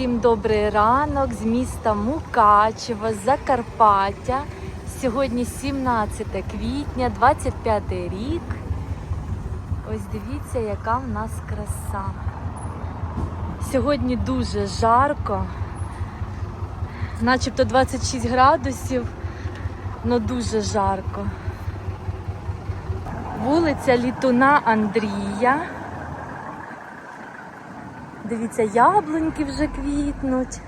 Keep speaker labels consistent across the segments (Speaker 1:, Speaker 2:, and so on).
Speaker 1: Всім добрий ранок з міста Мукачево, Закарпаття. Сьогодні 17 квітня, 25 рік. Ось дивіться, яка в нас краса. Сьогодні дуже жарко, начебто 26 градусів, але дуже жарко. Вулиця Літуна Андрія. Дивіться, яблуньки вже квітнуть,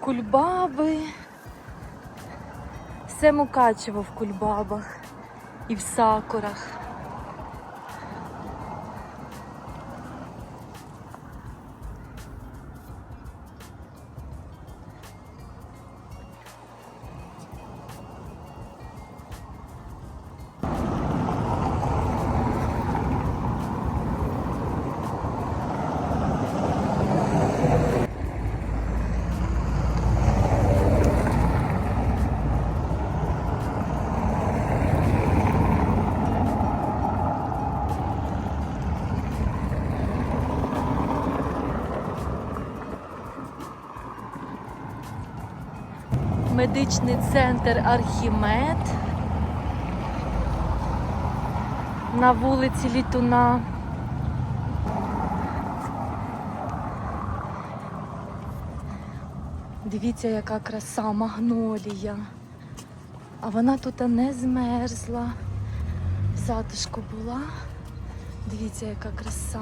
Speaker 1: кульбаби. Все Мукачево в кульбабах і в сакурах. Медичний центр Архімед на вулиці Літуна. Дивіться, яка краса магнолія. А вона тут не змерзла. Затишку була. Дивіться, яка краса.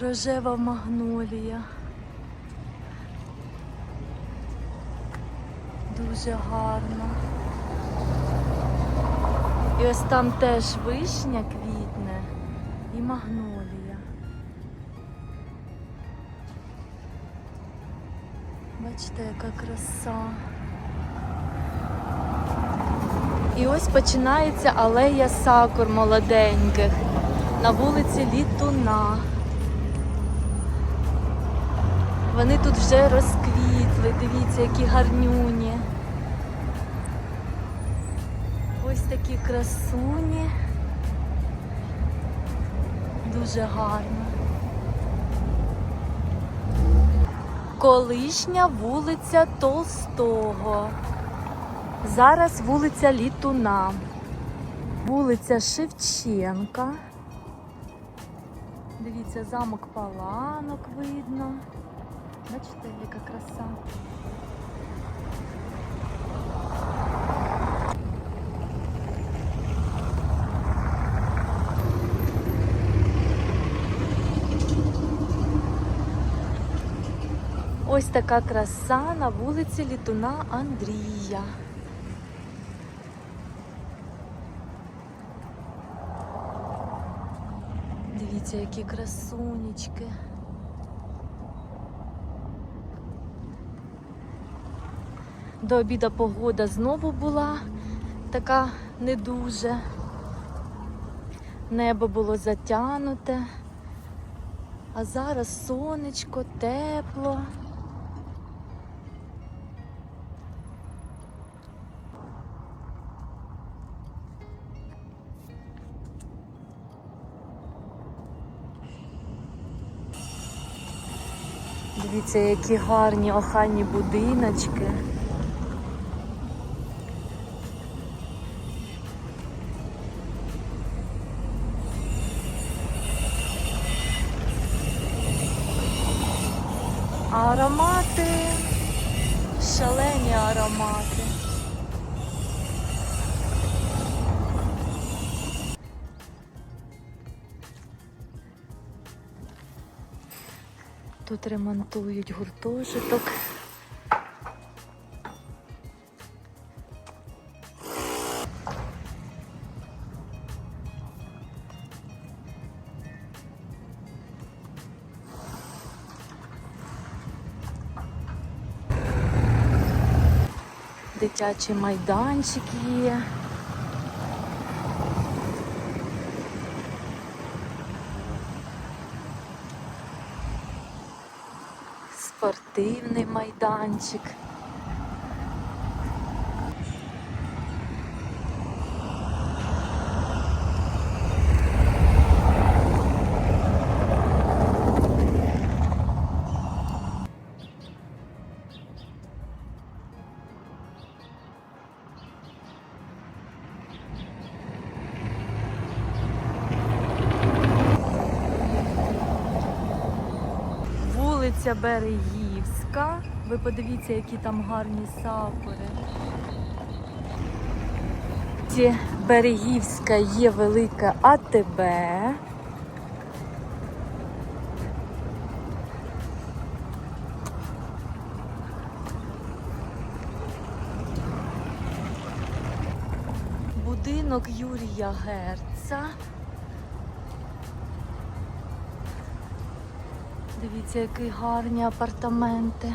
Speaker 1: Рожева магнолія. Дуже гарно. І ось там теж вишня квітне і магнолія. Бачите, яка краса. І ось починається алея сакур молоденьких на вулиці Літуна. Вони тут вже розквітли, дивіться, які гарнюні. Ось такі красуні. Дуже гарно. Колишня вулиця Толстого. Зараз вулиця Літуна. Вулиця Шевченка. Дивіться, замок Паланок видно. Бачите, яка краса. Ось така краса на вулиці Літуна Андрія. Дивіться, які красунечки. До обіду погода знову була така не дуже. Небо було затянуте, а зараз сонечко, тепло. Дивіться, які гарні охайні будиночки. Аромати, шалені аромати. Тут ремонтують гуртожиток. Дитячий майданчик є. спортивний майданчик. Берегів. Ви подивіться, які там гарні сакури. Ці Берегівська є велике АТБ. Будинок Юрія Герца. Дивіться, які гарні апартаменти.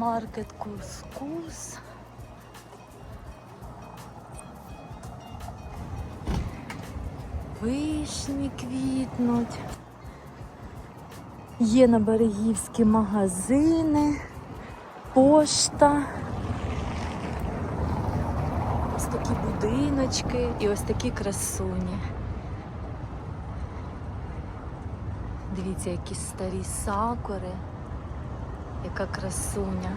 Speaker 1: Маркет Кускус. Вишні квітнуть. Є на берегівські магазини, пошта. Ось такі будиночки і ось такі красуні. Дивіться, які старі сакури, яка красуня.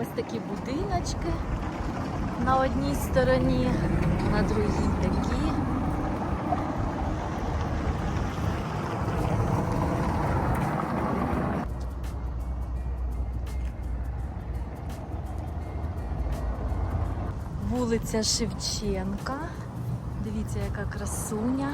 Speaker 1: Ось такі будиночки на одній стороні, на другій такі. Вулиця Шевченка. Дивіться, яка красуня.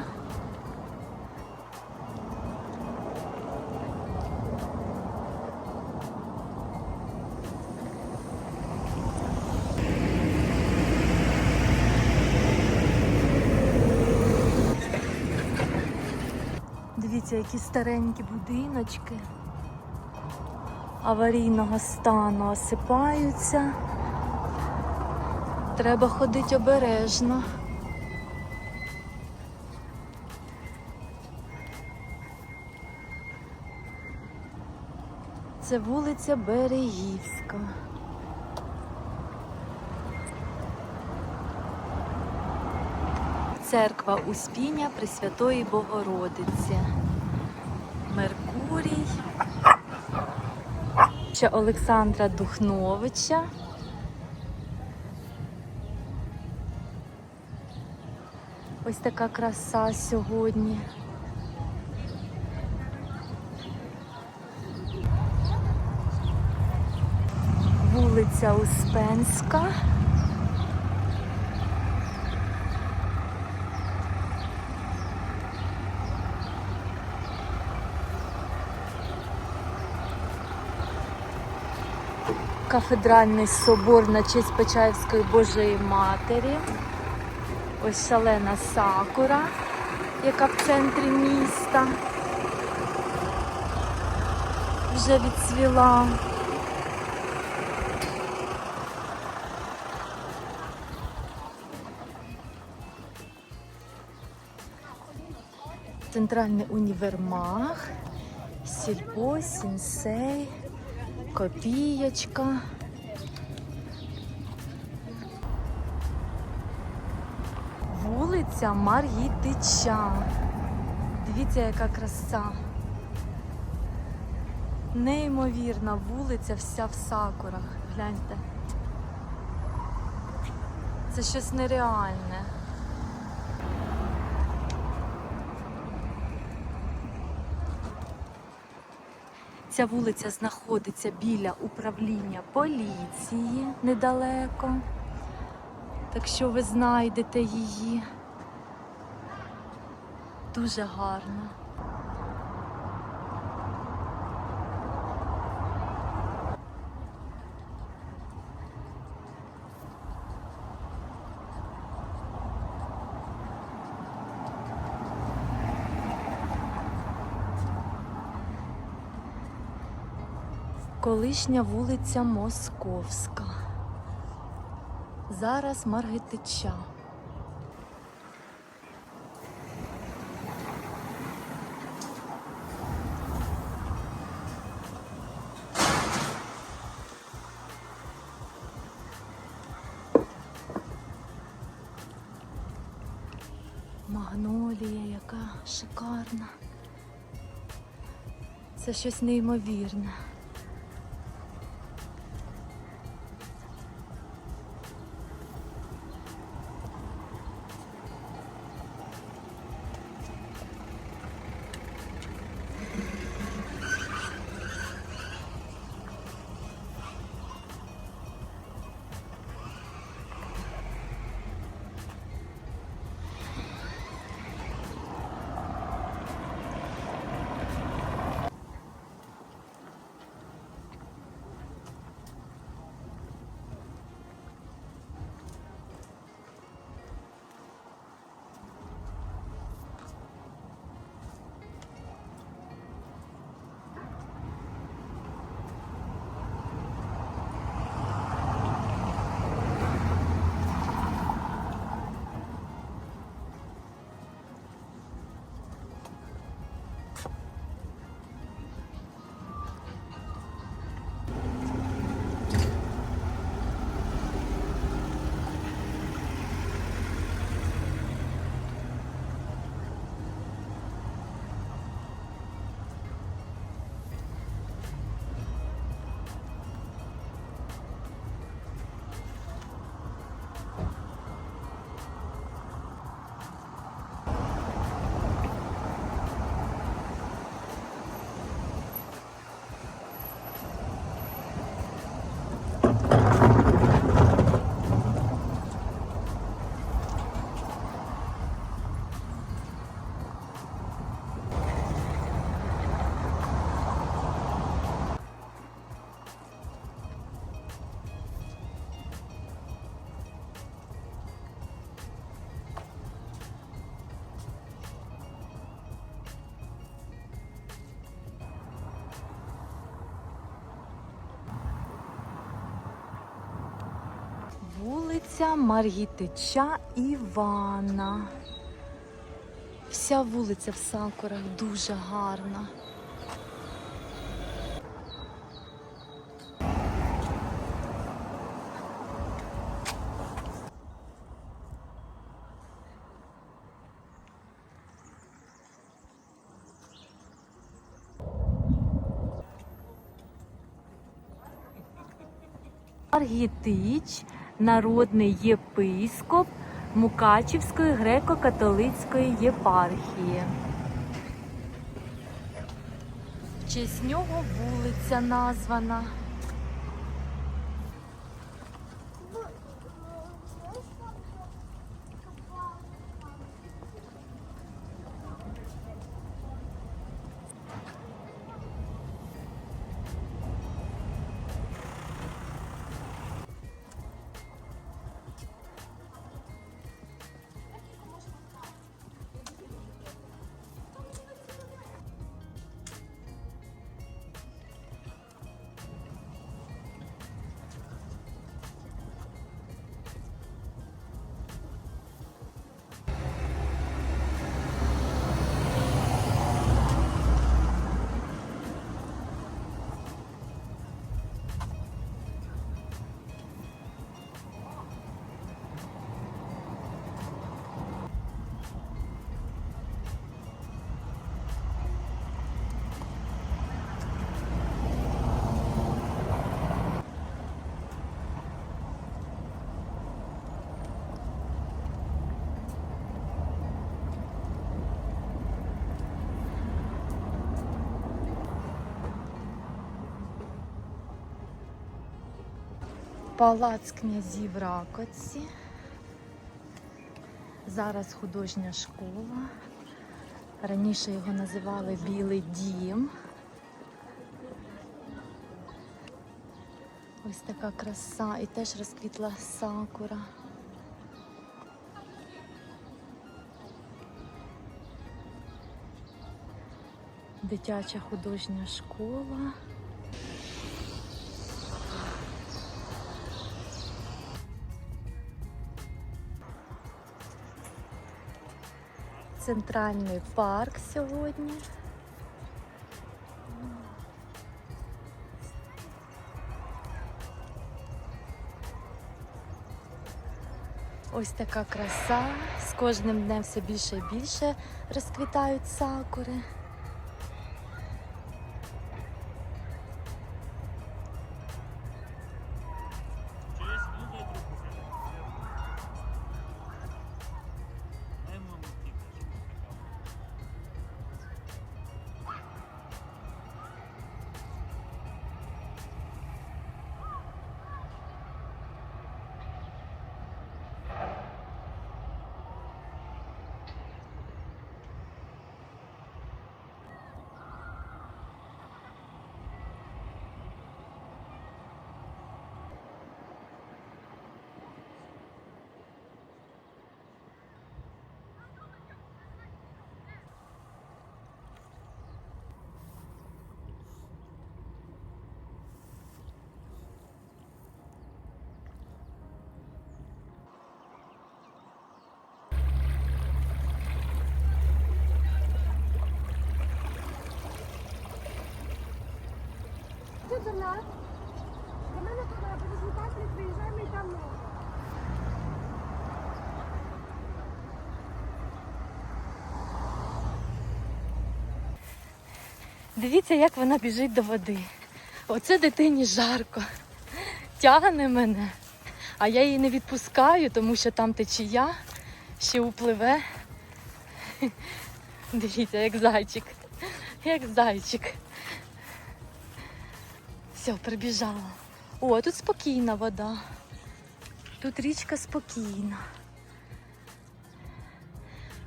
Speaker 1: Дивіться, які старенькі будиночки аварійного стану осипаються. Треба ходити обережно. Це вулиця Берегівська. Церква Успіння Пресвятої Богородиці. Ще Олександра Духновича. Ось така краса сьогодні. Вулиця Успенська. Кафедральний собор на честь Почаївської Божої Матері. Ось шалена сакура, яка в центрі міста. Вже відцвіла. Центральний універмаг, сільпо, сінсей, копієчка. Вулиця Мар'їтича. Дивіться, яка краса. Неймовірна вулиця, вся в сакурах. Гляньте. Це щось нереальне. Ця вулиця знаходиться біля управління поліції недалеко. Так що ви знайдете її. Дуже гарно. Колишня вулиця Московська. Зараз Маргитича. Магнолія, яка шикарна. Це щось неймовірне. Вулиця Маргітича Івана. Вся вулиця в сакурах дуже гарна. Маргітич, народний єпископ Мукачівської греко-католицької єпархії. В честь нього вулиця названа. Палац князів Ракоці. Зараз художня школа. Раніше його називали Білий дім. Ось така краса і теж розквітла сакура. Дитяча художня школа. Центральний парк сьогодні. Ось така краса. З кожним днем все більше і більше розквітають сакури.
Speaker 2: Ти? До мене туди, результати приїжджаємо і там.
Speaker 1: Дивіться, як вона біжить до води. Оце дитині жарко. Тягне мене. А я її не відпускаю, тому що там течія щеупливе. Дивіться, як зайчик. Як зайчик. Все, прибіжала. О, тут спокійна вода. Тут річка спокійна.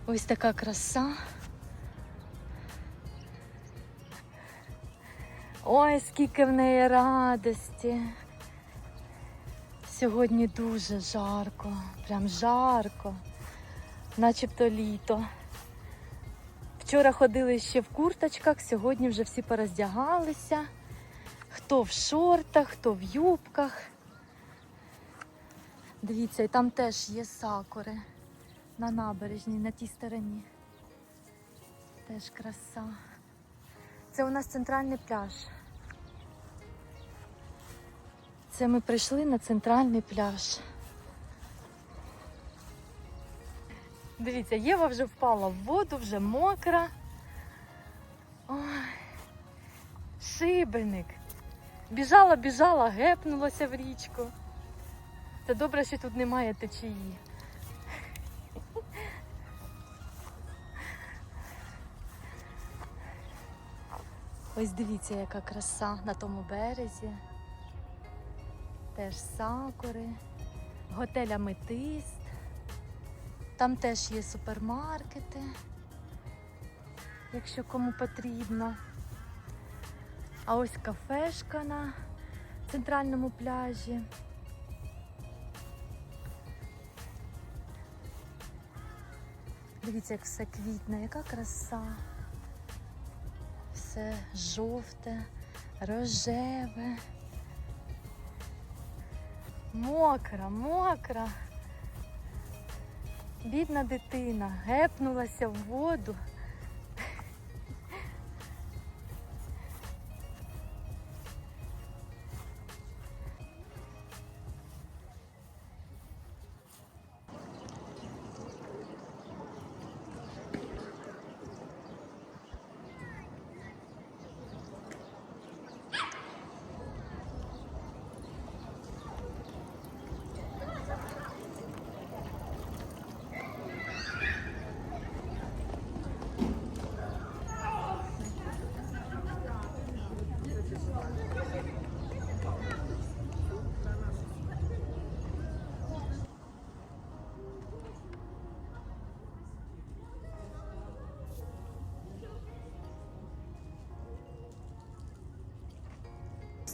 Speaker 1: Ось така краса. Ой, скільки в неї радості. Сьогодні дуже жарко, прям жарко, начебто літо. Вчора ходили ще в курточках, сьогодні вже всі пороздягалися. Хто в шортах, хто в юбках. Дивіться, і там теж є сакури на набережній, на тій стороні. Теж краса. Це у нас центральний пляж. Це ми прийшли на центральний пляж. Дивіться, Єва вже впала в воду, вже мокра. Ой, шибеник. Біжала, біжала, гепнулася в річку. Це добре, що тут немає течії. Ось дивіться, яка краса на тому березі. Теж сакури, готель Аметист. Там теж є супермаркети, якщо кому потрібно. А ось кафешка на центральному пляжі. Дивіться, як все квітне, яка краса. Все жовте, рожеве. Мокра, мокра. Бідна дитина гепнулася в воду.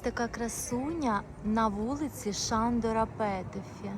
Speaker 1: Така красуня на вулиці Шандора Петефі.